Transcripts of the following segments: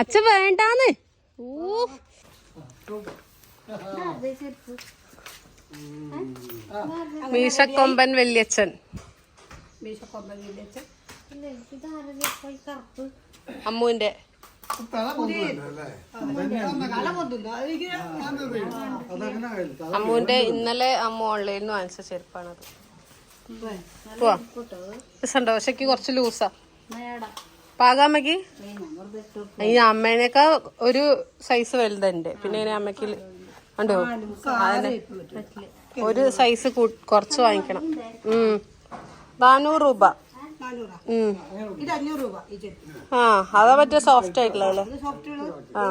അച്ഛ വേണ്ടാന്ന്. ഓ മീശക്കൊമ്പൻ വല്യച്ഛൻ. അമ്മുവിന്റെ. അമ്മുവിന്റെ ഇന്നലെ അമ്മ ഓൺലൈനിൽ നിന്ന് വാങ്ങിച്ച ചെരുപ്പാണത്. രസമുണ്ടോ പക്ഷെ കുറച്ച് ലൂസാ പാകാമ്മക്ക് ഈ അമ്മേനേക്കാ ഒരു സൈസ് വലുതുണ്ട്. പിന്നെ ഇനി അമ്മയ്ക്ക് ഉണ്ടോ ഒരു സൈസ് കുറച്ച് വാങ്ങിക്കണം. ഉം. നാനൂറ് രൂപ. ഇത് അഞ്ഞൂറ് രൂപ ഈ ആ അതാ പറ്റിയ സോഫ്റ്റ് ആയിട്ടുള്ള അല്ലേ? ഇത് സോഫ്റ്റ് ആ.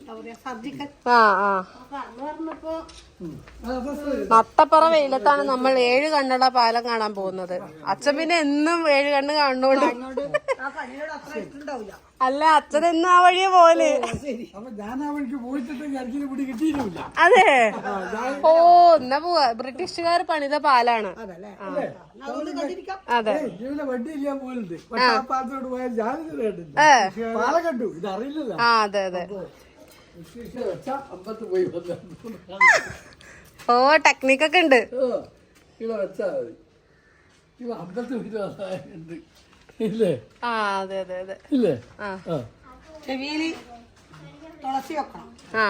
എന്താ പറയാ സർജിക്കൽ ആ ആ. നട്ടപ്പറ വെയിലത്താണ് നമ്മൾ ഏഴ് കണ്ണട പാലം കാണാൻ പോകുന്നത്. അച്ഛൻ പിന്നെ എന്നും ഏഴ് കണ്ണ് കാണുന്നോണ്ട്. ആ അത്ര അല്ല അച്ഛൻ എന്നും ആ വഴിയെ പോലെ അപ്പൊ ഞാൻ പോയിട്ടിട്ട് പിടി കിട്ടിയിട്ടില്ല അതെ. ഓ എന്നാ പോവാ. ബ്രിട്ടീഷുകാർ പണിത പാലാണ്. അതെ. ആ. അതെ അതെ. ഓ ടെക്നിക്കൊക്കെ ഉണ്ട്. ആ അതെ അതെ അതെ. ഇല്ലേ? ആ. ചെവിയിൽ തുളസി വെക്കണം. ആ.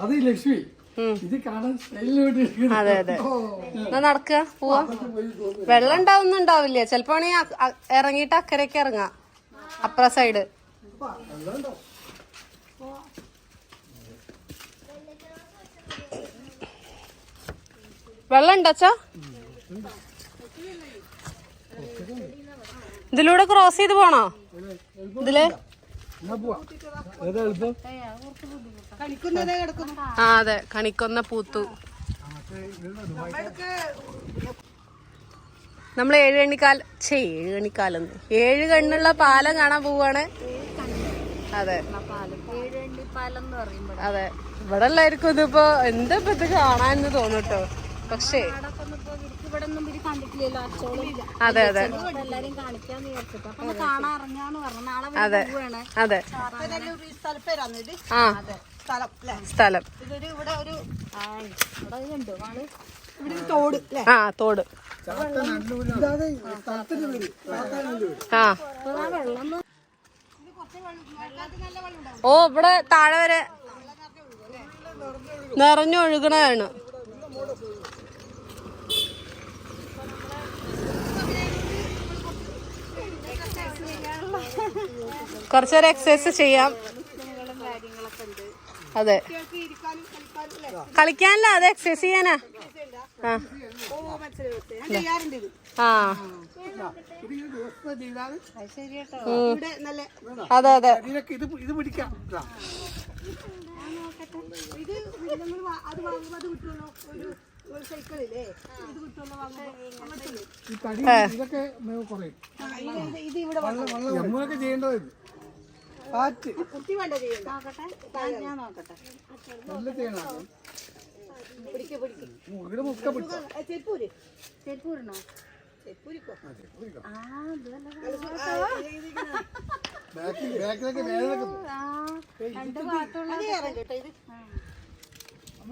അത് ലക്ഷ്മി. ഇത് കാണാൻ അതെ അതെ. എന്നാ നടക്കുക പോവാ. വെള്ളം ഉണ്ടാവുന്നും ഉണ്ടാവില്ല ചെലപ്പോ ആണെങ്കിൽ അക്കരക്ക് ഇറങ്ങാ ഇറങ്ങിയിട്ട് അക്കരയ്ക്ക് ഇറങ്ങാം. അപ്പുറ സൈഡ് വെള്ളം ഉണ്ടച്ചാ ഇതിലൂടെ ക്രോസ് ചെയ്ത് പോണോ? ഇതിൽ? ആ അതെ. കണിക്കൊന്ന പൂത്തു. നമ്മൾ ഏഴ് കണിക്കാൽ ഛേ ഏഴ് കണിക്കാലം ഏഴ് കണ്ണുള്ള പാലം കാണാൻ പോവാണ്. അതെ. അതെ. ഇവിടെ എല്ലാവർക്കും ഇതിപ്പോ എന്താ ഇപ്പൊ ഇത് കാണാന്ന് തോന്നുട്ടോ. പക്ഷേ അതെ അതെ. കാണാൻ അതെ. അതെ. ആ. സ്ഥലം ആ തോട് ആ ഓ ഇവിടെ താഴെ വരെ നിറഞ്ഞൊഴുകണതാണ് കുറച്ചേരം എക്സസൈസ് ചെയ്യാം. അതെ. കളിക്കാനല്ല അതെ എക്സസൈസ് ചെയ്യാനാ? ആ. അതെ അതെ. ഇതൊക്കെ ചെയ്യേണ്ടത് ഇത്. കുട്ടി വേണ്ട ചെയ്യണ്ട ഞാൻ നോക്കട്ടെ. നല്ല ചെയ്യണം പിടിക്ക് പിടിക്ക്. ഇവിടെ മുക്ക പിടിക്കാം ആ, ചെരുപ്പൂര്. ചെരുപ്പൂരിക്കോ? നല്ല ബാക്കിലൊക്കെ രണ്ട് ഭാഗത്തുള്ള കേട്ടോ ഇത്?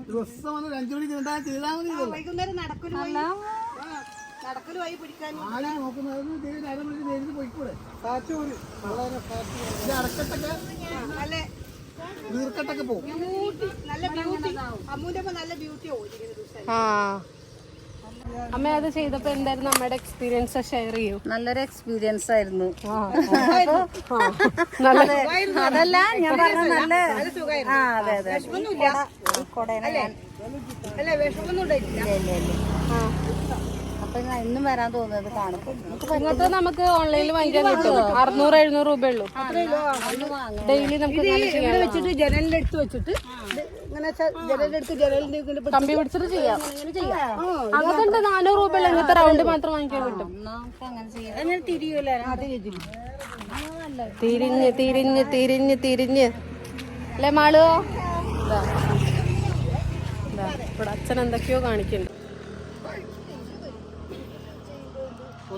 ദിവസം വന്ന് അഞ്ചു മണിക്ക് ചെയ്താൽ മതി വൈകുന്നേരം നടക്കൽ വഴി പിടിക്കാൻ ദൈവം പോയിക്കൂടെ? കാറ്റ് പോലും അടക്കട്ടൊക്കെ നല്ല നീർക്കട്ടൊക്കെ പോകും. ബ്യൂട്ടി നല്ല ബ്യൂട്ടി. അമ്മൂന്റെ അമ്മ നല്ല ബ്യൂട്ടി ഓടിക്കുന്ന ആ. അമ്മ അത് ചെയ്തപ്പോ എന്തായിരുന്നു അമ്മയുടെ എക്സ്പീരിയൻസ് ഷെയർ ചെയ്യൂ. നല്ലൊരു എക്സ്പീരിയൻസ് ആയിരുന്നു. നല്ല അതല്ല ഞാൻ പറഞ്ഞ നല്ല ആ അതെ അതെ. ഞാൻ അല്ല വിഷമൊന്നും ഉണ്ടായിട്ടില്ല. അപ്പൊ ഞാൻ ഇന്നും വരാൻ തോന്നുന്നത് കാണുമ്പോ. നമുക്ക് ഇങ്ങനത്തെ നമുക്ക് ഓൺലൈനിൽ വാങ്ങിക്കാൻ കിട്ടും. അറുന്നൂറ് എഴുന്നൂറ് രൂപ ഉള്ളൂ. ഡെയിലി നമുക്ക്. വെച്ചിട്ട് ജനലിന്റെ അടുത്ത് വെച്ചിട്ട് ഇങ്ങനെ ജനലിന്റെ അടുത്ത് ജനലിന്റെ കമ്പി പിടിച്ചിട്ട് ചെയ്യാം. അതുണ്ട് നാനൂറ് രൂപയുള്ള ഇങ്ങനത്തെ റൗണ്ട് മാത്രം വാങ്ങിക്കാൻ കിട്ടും. നമുക്ക് അങ്ങനെ തിരിയൂല. തിരിഞ്ഞ് തിരിഞ്ഞ് തിരിഞ്ഞ് തിരിഞ്ഞ്. അല്ലേ മാളോ? ഇതാ. ഇതാ, ഇവിടെ അച്ഛൻ എന്തൊക്കെയോ കാണിക്കുന്നുണ്ട് ഒത്തിരി വന്നു ഉം. കൊണ്ടി നിൽക്കണം ഉം. മേലോട്ട് കൊണ്ടു. എനിക്കത് താഴെ കഴുത്തി ഇടതിനെ ബുദ്ധിമുട്ടല്ലാണ് ഞാൻ കഴിക്ക്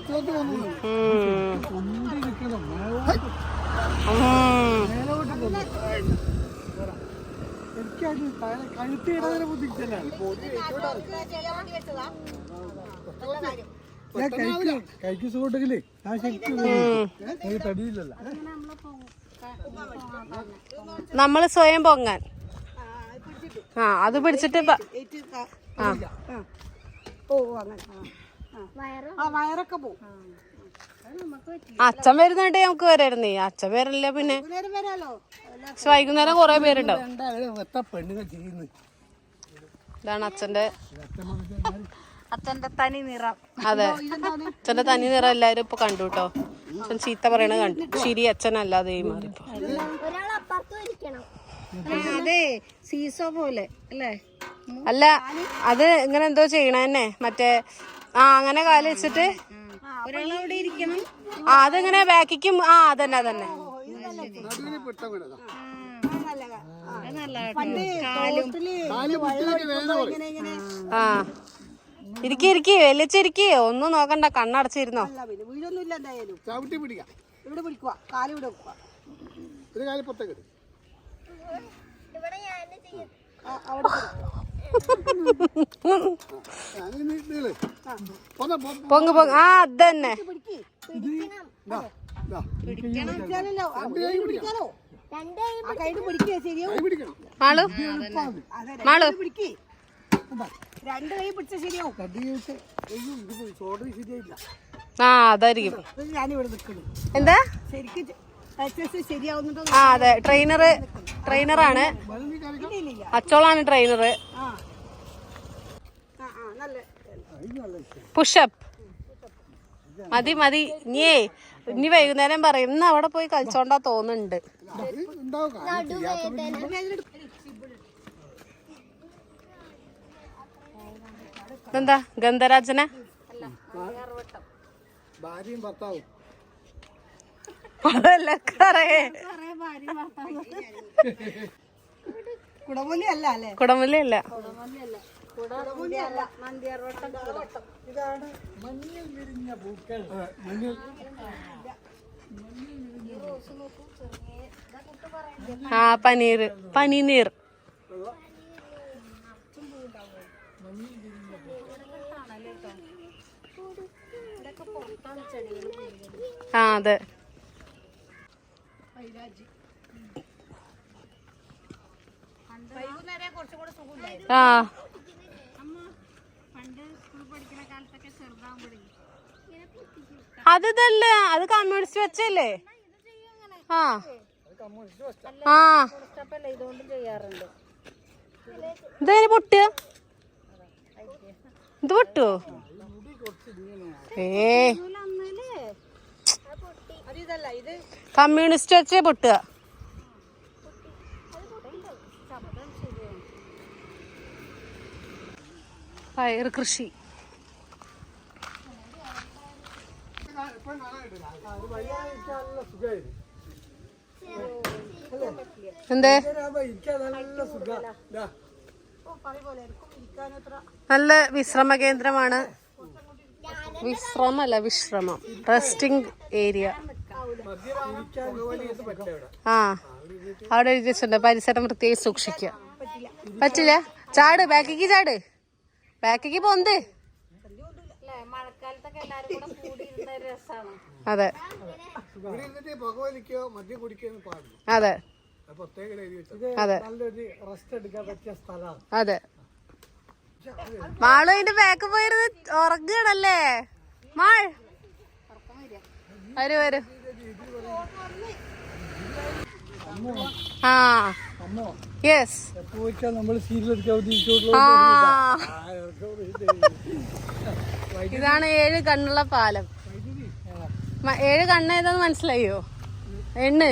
കഴിക്ക് സുഖമുണ്ടെങ്കിലേ ഞാൻ ശരിക്കും തടിയില്ലല്ലോ നമ്മൾ സ്വയം പൊങ്ങാൻ. ആ അത് പിടിച്ചിട്ട് ആ. ഓ അങ്ങനെ. ആ. വയറൊക്കെ പോവും. അച്ഛൻ വരുന്നുണ്ടെ നമുക്ക് വരായിരുന്നേ. അച്ഛൻ വരല്ലേ പിന്നെ. പക്ഷെ വൈകുന്നേരം കൊറേ പേരുണ്ടാവും ഇതാണ് അച്ഛന്റെ അച്ഛന്റെ തനി നിറം. അതെ. അച്ഛന്റെ തനി നിറം എല്ലാരും ഇപ്പൊ കണ്ടു കേട്ടോ അച്ഛൻ ചീത്ത പറയണ കണ്ടു. ശരി അച്ഛനല്ലാതെ മാറിപ്പോ അതെ സീസോ പോലെ അല്ലേ? അല്ല അത് ഇങ്ങനെ എന്തോ ചെയ്യണ തന്നെ മറ്റേ ആ അങ്ങനെ കാൽ വെച്ചിട്ട് ആ അതെങ്ങനെ ബാക്കിക്കും ആ അതന്നെ അതന്നെ. ആ ഇരിക്കി ഇരിക്കി വലിച്ചിരിക്കി. ഒന്നും നോക്കണ്ട കണ്ണടച്ചിരുന്നോ? ഇല്ല എന്തായാലും. ചവിട്ടി പിടിക്കാം. ഇവിടെ പിടിക്കുക കാൽ ഇവിടെ വെക്കുക ഒരു കാലം പുറത്തേക്ക് ഇട്. ആ, അവിടെ പൊങ്ങ് പൊങ്ങ്. ആ അതന്നെ. തന്നെ മാളു? അതെ മാളു? രണ്ട് കൈ പിടിച്ച ശരിയാവും ആ അതായിരിക്കും എന്താ? ശരിക്കും ആ അതെ. ട്രെയിനർ ട്രെയിനറാണ്. അച്ചോളാണ് ട്രെയിനർ. പുഷപ്പ്. മതി മതി. ഇനിയേ ഇനി വൈകുന്നേരം പറയും. ഇന്ന് അവിടെ പോയി കളിച്ചോണ്ടാ തോന്നുന്നുണ്ട്. എന്താ ഗന്ധരാജന? ഭാര്യയും ഭർത്താവും. അല്ല അല്ലേ കുടമുല്ല അല്ല? ഇതാണ് വിരിഞ്ഞ പൂക്കൾ ആ പനീർ. പനിനീർ. ആ അതെ. ആ. അത് ഇതല്ല അത് കമ്മ്യൂണിസ്റ്റ് വെച്ചല്ലേ? ആ. ആ. ഇതേന് പൊട്ടുക? ഇത് പൊട്ടുവോ? ഏ കമ്മ്യൂണിസ്റ്റ് വെച്ചേ പൊട്ടുക. പയർ കൃഷി. എന്തേ? നല്ല വിശ്രമ കേന്ദ്രമാണ് വിശ്രമല്ല വിശ്രമം. Resting area. ആ അവിടെ എഴുതി ഉണ്ട്. പരിസരം വൃത്തിയായി സൂക്ഷിക്കുക. പറ്റില്ല. ചാട് ബാക്കിക്ക് ചാട്. ബാക്കിക്ക് പോന്ത്. ഒരു അതെ. ഇവിടെ പുകവലിക്കോ മദ്യം കുടിക്കുകയോ പാടില്ല. അതെ. അത്. അതെ. മാളു അതിന്റെ ബാക്ക് പോയിരുന്ന് ഉറങ്ങണല്ലേ മാൾ. വരൂ വരൂ. ആ. യെസ് ഇതാണ് ഏഴ് കണ്ണുള്ള പാലം. ഏഴ് കണ്ണ് ഏതാന്ന് മനസ്സിലായോ? എണ്ണ്.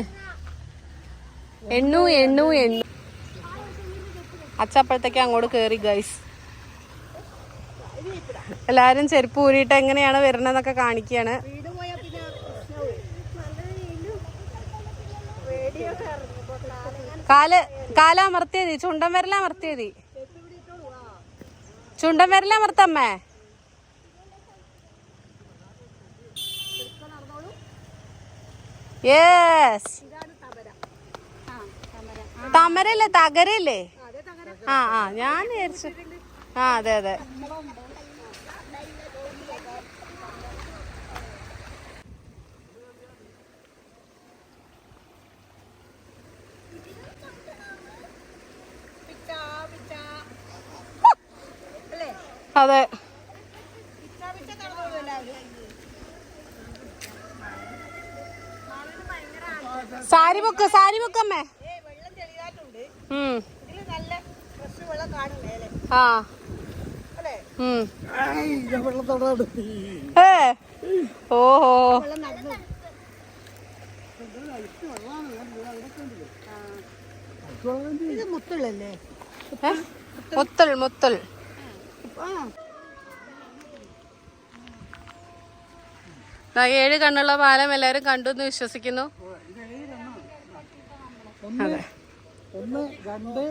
എണ്ണു എണ്ണു എണ്ണു. അച്ചപ്പഴത്തേക്ക് അങ്ങോട്ട് കേറി ഗൈസ് എല്ലാരും ചെരുപ്പ് ഊരിയിട്ട് എങ്ങനെയാണ് വരണതെന്നൊക്കെ കാണിക്കുകയാണ് കാൽ കാലമർത്തിയതി ചുണ്ടൻ വിരലമർത്തിയതി ചുണ്ടൻ വിരലമർത്തമ്മേ യെസ് തമരല്ലേ തകരല്ലേ? ആ ആ ഞാൻ വിചാരിച്ചു. ആ അതെ അതെ. അതെ. സാരി ബുക്ക് സാരി ബുക്ക് അമ്മേ ആ. ഓഹോ? മുത്തൽ മുത്തൽ. ഏഴ് കണ്ണുള്ള പാലം എല്ലാവരും കണ്ടു എന്ന് വിശ്വസിക്കുന്നു. അതെ. ഒന്ന് രണ്ട്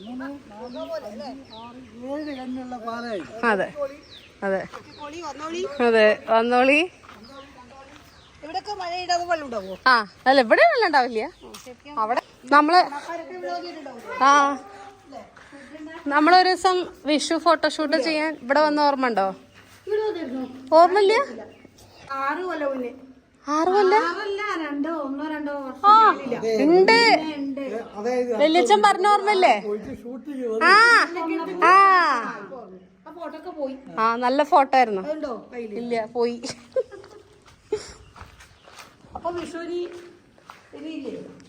മൂന്ന് നാല് അഞ്ച് ആറ് ഏഴ് കണ്ണുള്ള പാലായി. അതെ. അതെ. അതെ. വന്നോളി. ആ. അല്ല ഇവിടെ വെള്ളം ഉണ്ടാവില്ല. അവിടെ നമ്മൾ ആ. നമ്മളൊരു ദിവസം വിഷു ഫോട്ടോഷൂട്ട് ചെയ്യാൻ ഇവിടെ വന്ന ഓർമ്മ ഉണ്ടോ ഓർമ്മയില്ല? ആറ് കൊല്ലം മുന്നേ. ആറ് കൊല്ലം? ആറല്ല രണ്ടോ ഒന്നോ രണ്ടോ വർഷം ആ ഉണ്ട്. അതായത് വല്യച്ഛൻ പറഞ്ഞ ഓർമ്മയില്ലേ? ആ ആ ആ. പോയി. ആ നല്ല ഫോട്ടോ ആയിരുന്നു. ഇല്ല പോയി.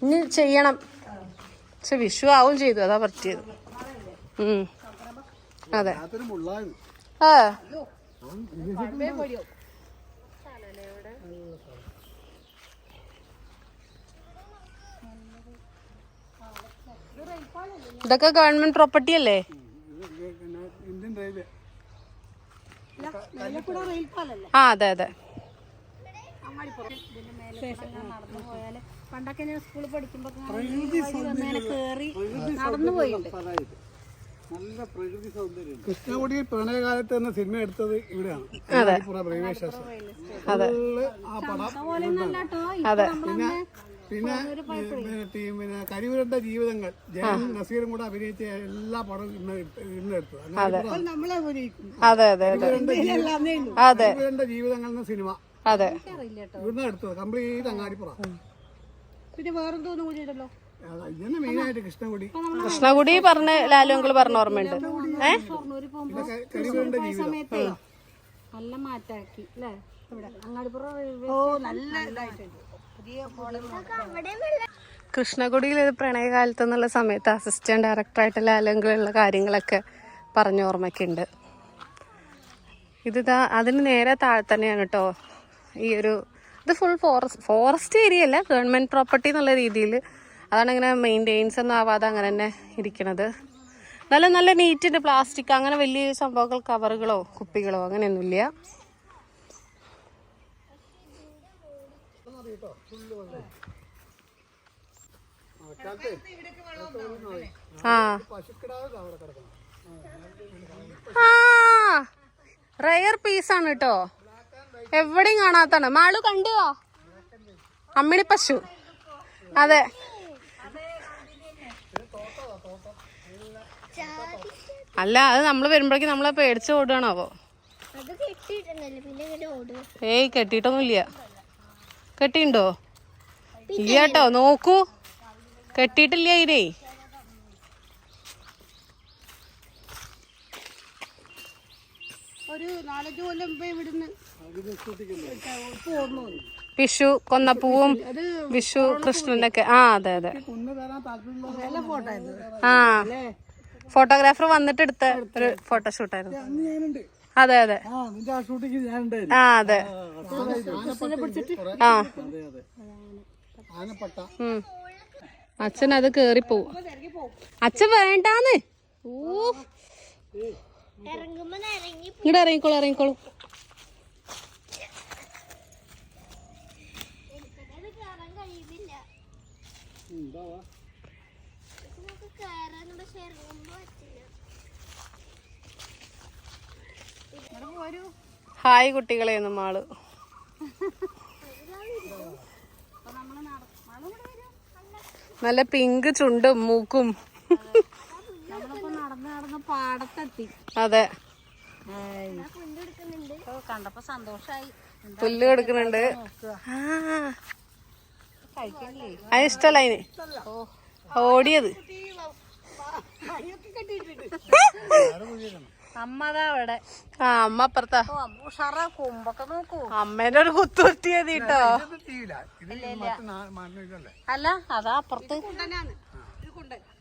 ഇനി ചെയ്യണം. പക്ഷെ വിഷു ആവും ചെയ്തു അതാ പറ്റിയത്. അതെ. ആ. ഇതൊക്കെ ഗവൺമെന്റ് പ്രോപ്പർട്ടി അല്ലേ? ആ അതെ അതെ. പണ്ടൊക്കെ ഞാൻ സ്കൂളിൽ പഠിക്കുമ്പോ കേറി നടന്നു പോയിട്ടുണ്ട്. നല്ല പ്രകൃതി സൗന്ദര്യം. കൃഷ്ണകുടിയിൽ പ്രണയകാലത്ത് എന്ന സിനിമ എടുത്തത് ഇവിടെയാണ്. പിന്നെ പിന്നെ പിന്നെ കരിവരണ്ട ജീവിതങ്ങൾ. ജയൻ നസീറും കൂടെ അഭിനയിച്ച എല്ലാ പടവും ഇന്ന് എടുത്ത് ഇന്ന് എടുത്തത്. നമ്മളെ അഭിനയിക്കും. അതെ അതെ അതെ. എല്ലാമേ ഉള്ളൂ. അതെ. കരിവരണ്ട ജീവിതങ്ങൾ എന്ന സിനിമ. ഇവിടുന്ന് എടുത്തത്. കംപ്ലീറ്റ് അങ്ങാടിപ്പുറ. പിന്നെ വേറെന്തോന്നും കൂടി ഉണ്ടല്ലോ? കൃഷ്ണകുടി കൃഷ്ണകുടി പറഞ്ഞ ലാലു അങ്കിൾ പറഞ്ഞ ഓർമ്മയുണ്ട്. ഏ? നല്ല മാറ്റാക്കി അല്ലേ ഇവിടെ അങ്ങാടിപ്പുറം ഓ നല്ല ഇതായിട്ടുണ്ട്. പുതിയ മോഡൽ കൃഷ്ണകുടിയിൽ ഇത് പ്രണയകാലത്ത് എന്നുള്ള സമയത്ത് അസിസ്റ്റന്റ് ഡയറക്ടറായിട്ട് ലാലങ്കിളുള്ള കാര്യങ്ങളൊക്കെ പറഞ്ഞ ഓർമ്മയ്ക്കുണ്ട്. ഇതിതാ അതിന് നേരെ താഴെ തന്നെയാണ് കേട്ടോ ഈ ഒരു ഇത് ഫുൾ ഫോറസ്റ്റ് ഫോറസ്റ്റ് ഏരിയ അല്ല ഗവൺമെന്റ് പ്രോപ്പർട്ടി എന്നുള്ള രീതിയിൽ അതാണ് ഇങ്ങനെ മെയിന്റെയിൻസ് ഒന്നും ആവാതെ അങ്ങനെ തന്നെ ഇരിക്കണത്. നല്ല നല്ല നീറ്റിന്റെ പ്ലാസ്റ്റിക് അങ്ങനെ വലിയ സംഭവങ്ങൾ കവറുകളോ കുപ്പികളോ അങ്ങനെയൊന്നുമില്ല. കിടക്കണം ആ. റയർ പീസാണ് കേട്ടോ എവിടെയും കാണാത്താണ് മാളു കണ്ടുവോ അമ്മിണി പശു. അതെ. അല്ല അത് നമ്മൾ വരുമ്പോഴേക്കും നമ്മളെ പേടിച്ച് ഇങ്ങനെ ഏയ് കെട്ടിട്ടൊന്നുമില്ല കെട്ടിണ്ടോ ഇല്ല കേട്ടോ നോക്കൂ. കെട്ടിയിട്ടില്ല ഇതിനെ ഒരു നാലഞ്ച് കൊല്ലം മുമ്പേ ഇവിടുന്ന് പോന്നു വിഷു കൊന്നപ്പൂവും വിഷു കൃഷ്ണന്റെ ഒക്കെ ആ അതെ അതെ. ആ. ഫോട്ടോഗ്രാഫർ വന്നിട്ട് എടുത്ത ഒരു ഫോട്ടോഷൂട്ടായിരുന്നു അതെ അതെ ആ അതെ ആ അച്ഛൻ അത് കേറി പോവും അച്ഛൻ വേണ്ടാന്ന് ഇങ്ങോട്ട് ഇറങ്ങിക്കോളൂ ഇറങ്ങിക്കോളൂ എനിക്കത് കയറാൻ കഴിയുന്നില്ല നമുക്ക് കയറാൻ പക്ഷെ ഇറങ്ങുമ്പോ പറ്റില്ല ഹായ് കുട്ടികളെ ആൾ നല്ല പിങ്ക് ചുണ്ടും മൂക്കും. അതെ. കണ്ടപ്പോ സന്തോഷായി. പുല്ല് കൊടുക്കുന്നുണ്ട് അത് ഇഷ്ടല്ല അതിന് ഓടിയത്. അമ്മ അതാ അവിടെ. ആ അമ്മ അപ്പുറത്താ. കുമ്പൊക്കെ നോക്കൂ. അമ്മേന്റെ ഒരു കുത്തുകുത്തിയത് കേട്ടോ. അല്ല അതാ അപ്പുറത്ത്.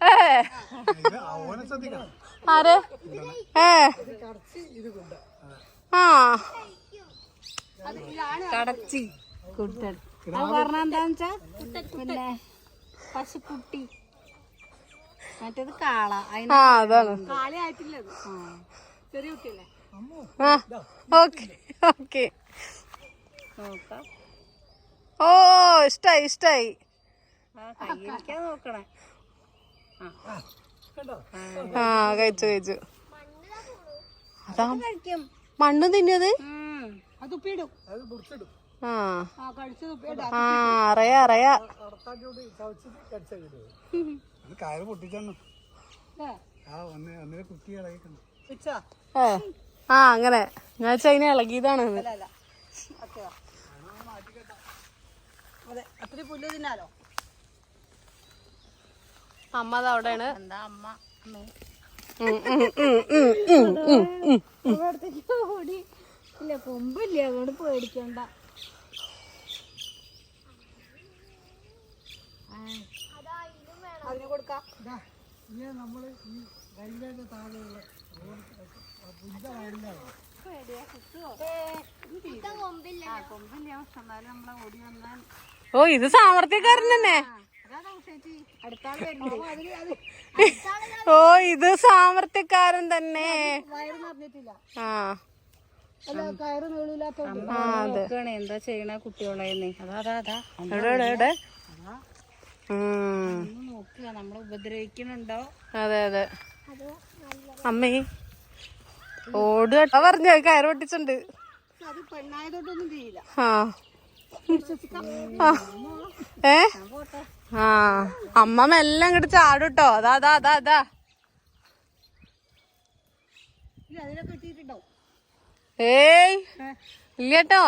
ഏ. ഇത് ഓനെ ശ്രദ്ധിക്കണം. ആര്? ഏ. ആ. കടച്ചി. കുട്ടൻ. അത് പറഞ്ഞ എന്താന്ന് വെച്ചാ? പിന്നെ പശുക്കുട്ടി. മറ്റേത് കാള അതിന് ആ. അതാണ് ആ ഓക്കെ ഓക്കെ. ഓ ഇഷ്ടായി ഇഷ്ടായി. ആ കയ്യിലിരിക്കാൻ നോക്കണേ. ആ. കഴിച്ചു കഴിച്ചു. അതാ കഴിക്കും. മണ്ണ് തിന്നത് അത് ഉപ്പിടും അത് മുറിച്ചിടും. ആ. ആ കഴിച്ചത് ഉപ്പിടും ആ അറിയാ അറിയാ. കയറ് പൊട്ടിച്ചാണ് ആ ഒന്ന് ഒന്നിനെ കുത്തി ഇളകിക്കണം. ഏ ആ അങ്ങനെ. ഞാൻ ചൈന അതിനെ ഇളകിയതാണ് അമ്മ അത് അവിടെയാണ്. എന്താ അമ്മ? ഓടി. ഇല്ല കൊമ്പില്ല അതുകൊണ്ട് പേടിക്കണ്ട. അതിന് കൊടുക്കാം. നമ്മൾ ഈ താഴെയുള്ള ഓ ഇത് സാമർത്ഥ്യക്കാരൻ തന്നെ ഓ ഇത് സാമർത്ഥ്യക്കാരൻ തന്നെ. ആ. എന്താ ചെയ്യണ. ഒന്ന് നോക്കുക നമ്മളെ ഉപദ്രവിക്കുന്നുണ്ടോ? അതെ അതെ. അമ്മേ. ഓടുക. പറഞ്ഞു കയറ് പൊട്ടിച്ചുണ്ട് ആ. ഏ? ആ. അമ്മ മെല്ലെ അങ്ങോട്ട് ചാടുട്ടോ. അതാ അതാ അതാ അതാ. ഏയ്. ഇല്ല? കേട്ടോ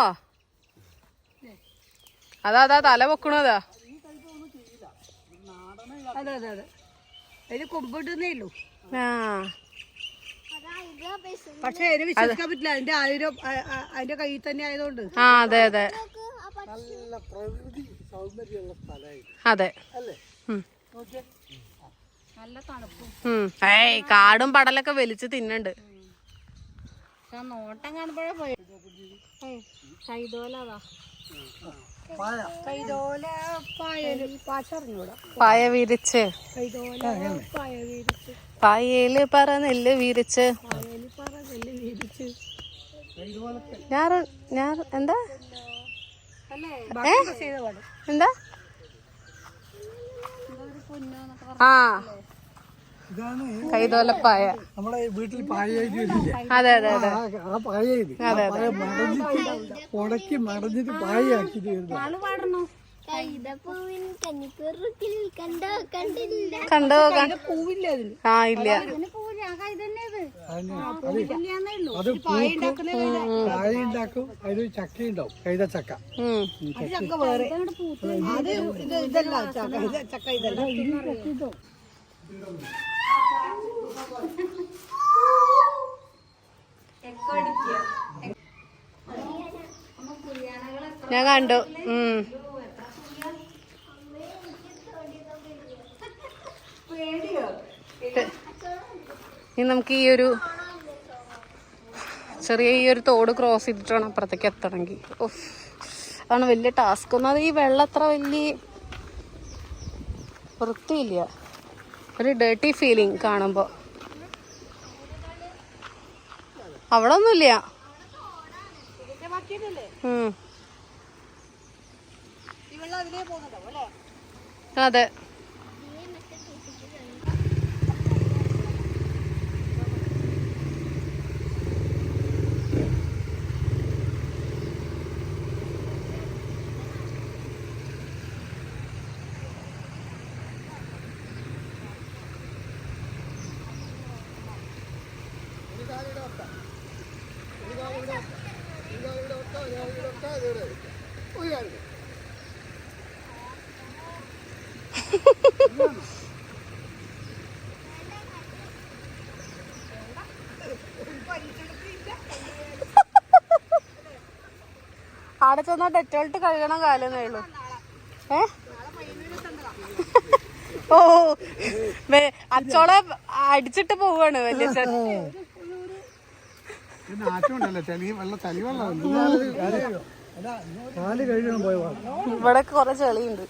അതാ അതാ തല പൊക്കണതാ അതെ. അതെ അതെ അതിന് കൊമ്പിട്ടുന്നേ ഉള്ളൂ. ആ. പക്ഷെ അതിനെ വിശ്വസിക്കാൻ പറ്റില്ല. അതിന്റെ ആയിരം അതിന്റെ കയ്യിൽ തന്നെ ആയതുകൊണ്ട്. ആ അതെ അതെ. നല്ല പ്രകൃതി സൗന്ദര്യമുള്ള സ്ഥലമായിരുന്നു അതെ. അല്ലേ. നല്ല തണുപ്പും. ഏയ് കാടും പടലൊക്കെ വലിച്ചു തിന്നുണ്ട് ഞാൻ നോട്ടം കാണുമ്പോഴേ പോയി. കൈതോല അതാ പായ വിരിച്ച്. പായയിൽ പറ നെല്ല് വിരിച്ച്. ഞാറ് ഞാറ് എന്താ? എന്താ? ആ. കൈതോലപ്പായ നമ്മുടെ വീട്ടിൽ അതെ അതെ അതെ ആ പായ ഇത് മടഞ്ഞിട്ട് ഉടക്കി മടഞ്ഞിട്ട് പായയാക്കിട്ട് കണ്ടോ കണ്ടില്ല കണ്ടോ ക- പൂവില്ല അതിന് ആ ഇല്ല അത് പായ ഉണ്ടാക്കും അതിൽ ചക്ക ഉണ്ടാവും കൈത ചക്ക ചക്ക ഇതല്ല ചക്ക ഇത് ചക്ക ഇതല്ല ഞാൻ കണ്ടു. ഇനി നമുക്ക് ഈ ഒരു ചെറിയ ഈ ഒരു തോട് ക്രോസ് ചെയ്തിട്ട് വേണം അപ്പുറത്തേക്ക് എത്തണമെങ്കിൽ. ഉഫ്. അതാണ് വലിയ ടാസ്ക് ഒന്നും അത് ഈ വെള്ളം അത്ര വലിയ വൃത്തിയില്ല. ഒരു ഡേർട്ടി ഫീലിംഗ് കാണുമ്പോൾ അവിടെ ഒന്നുമില്ല അതെ. ബാക്കിയല്ലേ ഉം. ഈ വെള്ളം അതിലേ പോകുന്നുണ്ടാവും അല്ലേ അതെ അവിടെ ചെന്ന ഡെറ്റോൾട്ട് കഴുകണ കാലെന്നേ ഉള്ളൂ. ഏ? ഓ അച്ചോളെ അടിച്ചിട്ട് പോവാണ് വലിയ പിന്നെ ആറ്റമുണ്ടല്ലോ ചളി വെള്ളം ചളി വെള്ളം കാൽ കഴുകണം പോയ ഇവിടെ കൊറേ ചെളിയുണ്ട്.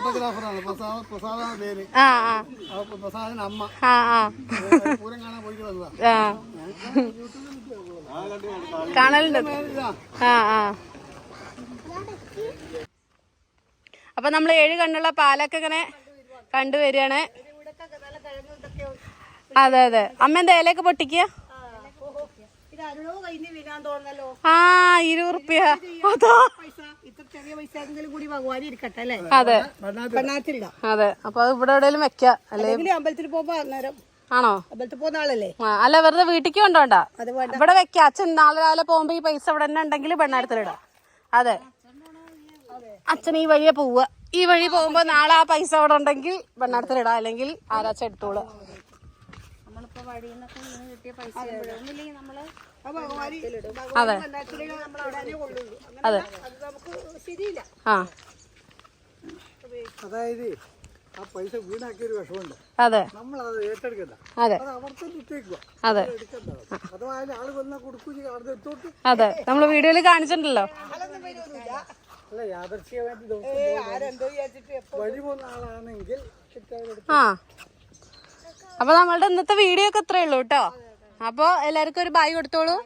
ഫോട്ടോഗ്രാഫറാണ്. പ്രസാദ് പ്രസാദാണ് പേര്. ആ ആ. ആ പ്രസാദിന് അമ്മ. പൂരം കാണാൻ കാണലുണ്ട്. ആ അപ്പൊ നമ്മൾ ഏഴ് കണ്ണുള്ള പാലൊക്കെ ഇങ്ങനെ കണ്ടുവരികയാണ് അതെ അതെ. അമ്മ എന്താ ഇലയൊക്കെ പൊട്ടിക്കുക? ആ ഇരുപത് റുപ്യ. അതാ? പൈസ ഇത്ര ചെറിയ പൈസ എങ്കിലും കൂടി ഭഗവാൻ ഇരിക്കട്ടെ അതെ. അപ്പൊ അത് ഇവിടെ എവിടെയും വെക്കാം? അല്ലേ? അമ്പലത്തിൽ പോകുമ്പോ അന്നേരം ആണോ? അമ്പലത്തിൽ പോകുന്ന ആളല്ലേ? ആ, അല്ല വെറുതെ വീട്ടിക്ക് കൊണ്ടോണ്ട. ഇവിടെ വെക്കാം. അച്ഛൻ നാളെ രാവിലെ പോകുമ്പോ ഈ പൈസ ഇവിടെ തന്നെ ഉണ്ടെങ്കിൽ പെണ്ണാടത്തിലിടാം അതെ. അച്ഛൻ ഈ വഴിയെ പോവുക. ഈ വഴി പോകുമ്പോ നാളെ ആ പൈസ അവിടെ ഉണ്ടെങ്കിൽ പെണ്ണാടത്തിലിടാം അല്ലെങ്കിൽ ആരാച്ച എടുത്തോളൂ. നമ്മളിപ്പോ വഴിയിൽ നിന്നൊക്കെ കിട്ടിയ പൈസ അതെ. അതെ. നമുക്ക് ശരിയില്ല. ആ. അതായത് ആ പൈസ വീണാക്കിയൊരു വിഷമുണ്ട് അതെ. നമ്മൾ അത്. ഏറ്റെടുക്കണ്ട അതെ. അത് അതെ. നമ്മൾ വീഡിയോയിൽ കാണിച്ചിട്ടുണ്ടല്ലോ. അല്ല യാദർശികമായിട്ട് വഴി പോകുന്ന ആളാണെങ്കിൽ ആ. അപ്പൊ നമ്മളുടെ ഇന്നത്തെ വീഡിയോ ഒക്കെ അത്രേ ഉള്ളൂ കേട്ടോ. അപ്പൊ എല്ലാവർക്കും ഒരു ബായ് കൊടുത്തോളൂ.